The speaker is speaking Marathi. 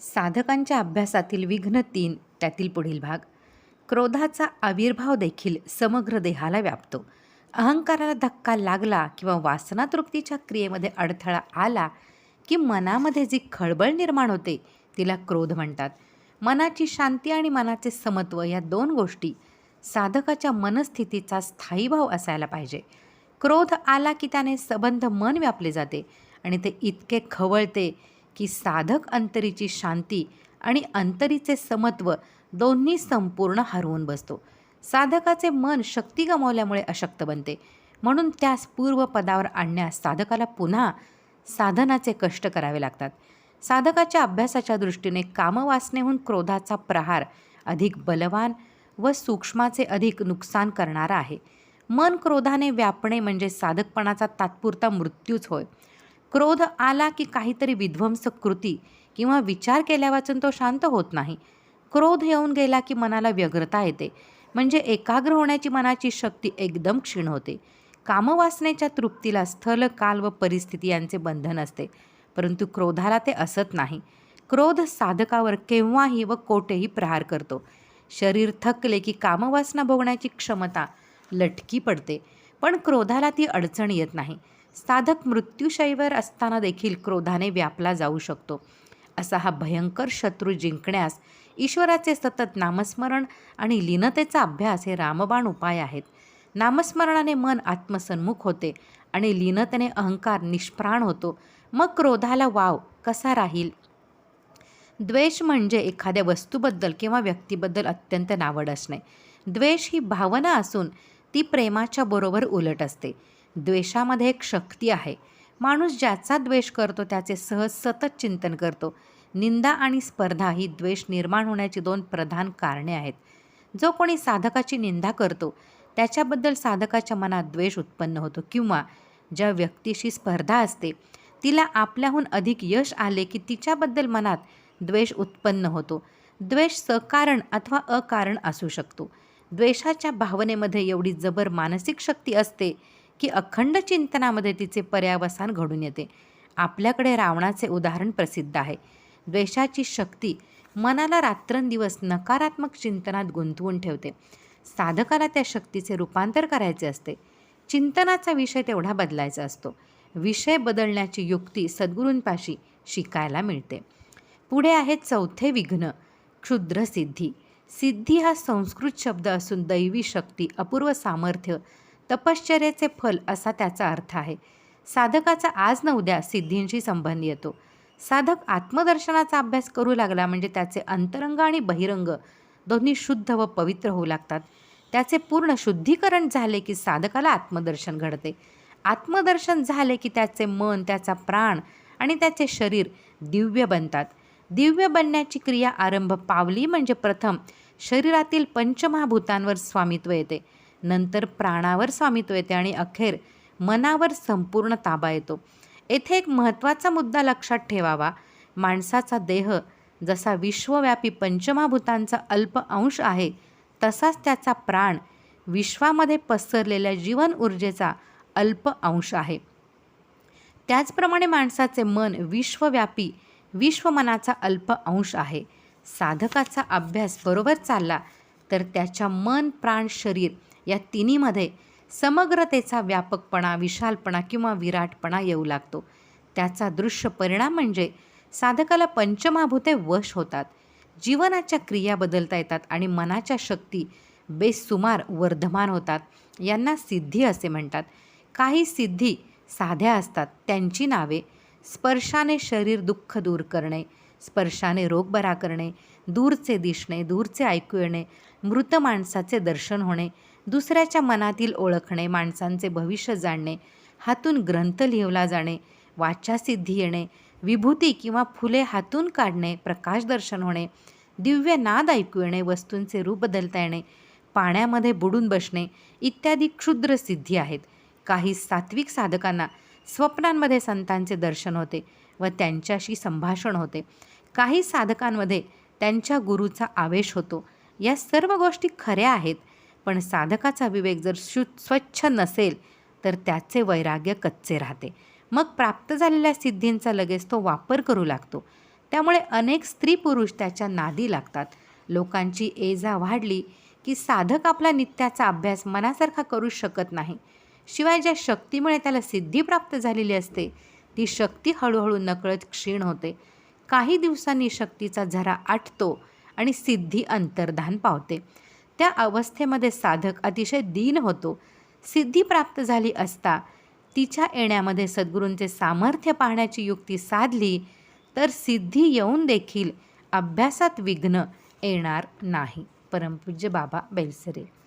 साधकांच्या अभ्यासातील विघ्न तीन त्यातील पुढील भाग. क्रोधाचा आविर्भाव देखील समग्र देहाला व्यापतो. अहंकाराला धक्का लागला किंवा वासनातृप्तीच्या क्रियेमध्ये अडथळा आला की मनामध्ये जी खळबळ निर्माण होते तिला क्रोध म्हणतात. मनाची शांती आणि मनाचे समत्व या दोन गोष्टी साधकाच्या मनस्थितीचा स्थायी भाव असायला पाहिजे. क्रोध आला की त्याने सबंध मन व्यापले जाते आणि ते इतके खवळते की साधक अंतरीची शांती आणि अंतरीचे समत्व दोन्ही संपूर्ण हरवून बसतो. साधकाचे मन शक्ती गमावल्यामुळे अशक्त बनते. म्हणून त्यास पूर्वपदावर आणण्यास साधकाला पुन्हा साधनाचे कष्ट करावे लागतात. साधकाच्या अभ्यासाच्या दृष्टीने कामवासनेहून क्रोधाचा प्रहार अधिक बलवान व सूक्ष्माचे अधिक नुकसान करणारा आहे. मन क्रोधाने व्यापणे म्हणजे साधकपणाचा तात्पुरता मृत्यूच होय. क्रोध आला की काहीतरी विध्वंसक कृती किंवा विचार केल्यावाचून तो शांत होत नाही. क्रोध येऊन गेला की मनाला व्यग्रता येते. म्हणजे एकाग्र होण्याची मनाची शक्ती एकदम क्षीण होते. कामवासनेच्या तृप्तीला स्थल काल व परिस्थिती यांचे बंधन असते. परंतु क्रोधाला ते असत नाही. क्रोध साधकावर केव्हाही व कोठेही प्रहार करतो. शरीर थकले की कामवासना भोगण्याची क्षमता लटकी पडते. पण क्रोधाला ती अडचण येत नाही. साधक मृत्यूशैवर असताना देखील क्रोधाने व्यापला जाऊ शकतो. असा हा भयंकर शत्रू जिंकण्यास ईश्वराचे सतत नामस्मरण आणि लीनतेचा अभ्यास हे रामबाण उपाय आहेत. नामस्मरणाने मन आत्मसन्मुख होते आणि लीनतेने अहंकार निष्प्राण होतो. मग क्रोधाला वाव कसा राहील? द्वेष म्हणजे एखाद्या वस्तूबद्दल किंवा व्यक्तीबद्दल अत्यंत नावड असणे. द्वेष ही भावना असून ती प्रेमाच्या बरोबर उलट असते. द्वेषामध्ये एक शक्ती आहे. माणूस ज्याचा द्वेष करतो त्याचे सहज सतत चिंतन करतो. निंदा आणि स्पर्धा ही द्वेष निर्माण होण्याची दोन प्रधान कारणे आहेत. जो कोणी साधकाची निंदा करतो त्याच्याबद्दल साधकाच्या मनात द्वेष उत्पन्न होतो किंवा ज्या व्यक्तीशी स्पर्धा असते तिला आपल्याहून अधिक यश आले की तिच्याबद्दल मनात द्वेष उत्पन्न होतो. द्वेष सकारण अथवा अकारण असू शकतो. द्वेषाच्या भावनेमध्ये एवढी जबर मानसिक शक्ती असते की अखंड चिंतनामध्ये तिचे पर्यावसान घडून येते. आपल्याकडे रावणाचे उदाहरण प्रसिद्ध आहे. द्वेषाची शक्ती मनाला रात्रंदिवस नकारात्मक चिंतनात गुंतवून ठेवते. साधकाला त्या शक्तीचे रूपांतर करायचे असते. चिंतनाचा विषय तेवढा बदलायचा असतो. विषय बदलण्याची युक्ती सद्गुरूंपाशी शिकायला मिळते. पुढे आहे चौथे विघ्न क्षुद्रसिद्धी सिद्धी हा संस्कृत शब्द असून दैवी शक्ती अपूर्व सामर्थ्य तपश्चर्याचे फल असा त्याचा अर्थ आहे. साधकाचा आज न उद्या सिद्धींशी संबंध येतो. साधक आत्मदर्शनाचा अभ्यास करू लागला म्हणजे त्याचे अंतरंग आणि बहिरंग दोन्ही शुद्ध व पवित्र होऊ लागतात. त्याचे पूर्ण शुद्धीकरण झाले की साधकाला आत्मदर्शन घडते. आत्मदर्शन झाले की त्याचे मन त्याचा प्राण आणि त्याचे शरीर दिव्य बनतात. दिव्य बनण्याची क्रिया आरंभ पावली म्हणजे प्रथम शरीरातील पंचमहाभूतांवर स्वामित्व येते. नंतर प्राणावर स्वामित्व येते आणि अखेर मनावर संपूर्ण ताबा येतो. येथे एक महत्त्वाचा मुद्दा लक्षात ठेवावा. माणसाचा देह जसा विश्वव्यापी पंचमाभूतांचा अल्प अंश आहे तसाच त्याचा प्राण विश्वामध्ये पसरलेल्या जीवन ऊर्जेचा अल्प अंश आहे. त्याचप्रमाणे माणसाचे मन विश्वव्यापी विश्वमनाचा अल्प अंश आहे. साधकाचा अभ्यास बरोबर चालला तर त्याच्या मन प्राण शरीर या तिन्हीमध्ये समग्रतेचा व्यापकपणा विशालपणा किंवा विराटपणा येऊ लागतो. त्याचा दृश्य परिणाम म्हणजे साधकाला पंचमाभूते वश होतात. जीवनाच्या क्रिया बदलता येतात आणि मनाच्या शक्ती बेसुमार वर्धमान होतात. यांना सिद्धी असे म्हणतात. काही सिद्धी साध्या असतात. त्यांची नावे स्पर्शाने शरीर दुःख दूर करणे स्पर्शाने रोग बरा करणे दूरचे दिसणे दूरचे ऐकू येणे मृत माणसाचे दर्शन होणे दुसऱ्याच्या मनातील ओळखणे माणसांचे भविष्य जाणणे हातून ग्रंथ लिहिला जाणे वाचासिद्धी येणे विभूती किंवा फुले हातून काढणे प्रकाश दर्शन होणे दिव्य नाद ऐकू येणे वस्तूंचे रूप बदलता येणे पाण्यामध्ये बुडून बसणे इत्यादी क्षुद्र सिद्धी आहेत. काही सात्विक साधकांना स्वप्नांमध्ये संतांचे दर्शन होते व त्यांच्याशी संभाषण होते. काही साधकांमध्ये त्यांच्या गुरुचा आवेश होतो. या सर्व गोष्टी खऱ्या आहेत. पण साधकाचा विवेक जर शु स्वच्छ नसेल तर त्याचे वैराग्य कच्चे राहते. मग प्राप्त झालेल्या सिद्धींचा लगेच तो वापर करू लागतो. त्यामुळे अनेक स्त्री पुरुष त्याच्या नादी लागतात. लोकांची एजा वाढली की साधक आपला नित्याचा अभ्यास मनासारखा करू शकत नाही. शिवाय ज्या शक्तीमुळे त्याला सिद्धी प्राप्त झालेली असते ती शक्ती हळूहळू नकळत क्षीण होते. काही दिवसांनी शक्तीचा झरा आटतो आणि सिद्धी अंतर्धान पावते. त्या अवस्थेमध्ये साधक अतिशय दीन होतो. सिद्धी प्राप्त झाली असता तिच्या येण्यामध्ये सद्गुरूंचे सामर्थ्य पाहण्याची युक्ती साधली तर सिद्धी येऊन देखील अभ्यासात विघ्न येणार नाही. परमपूज्य बाबा बेलसरे.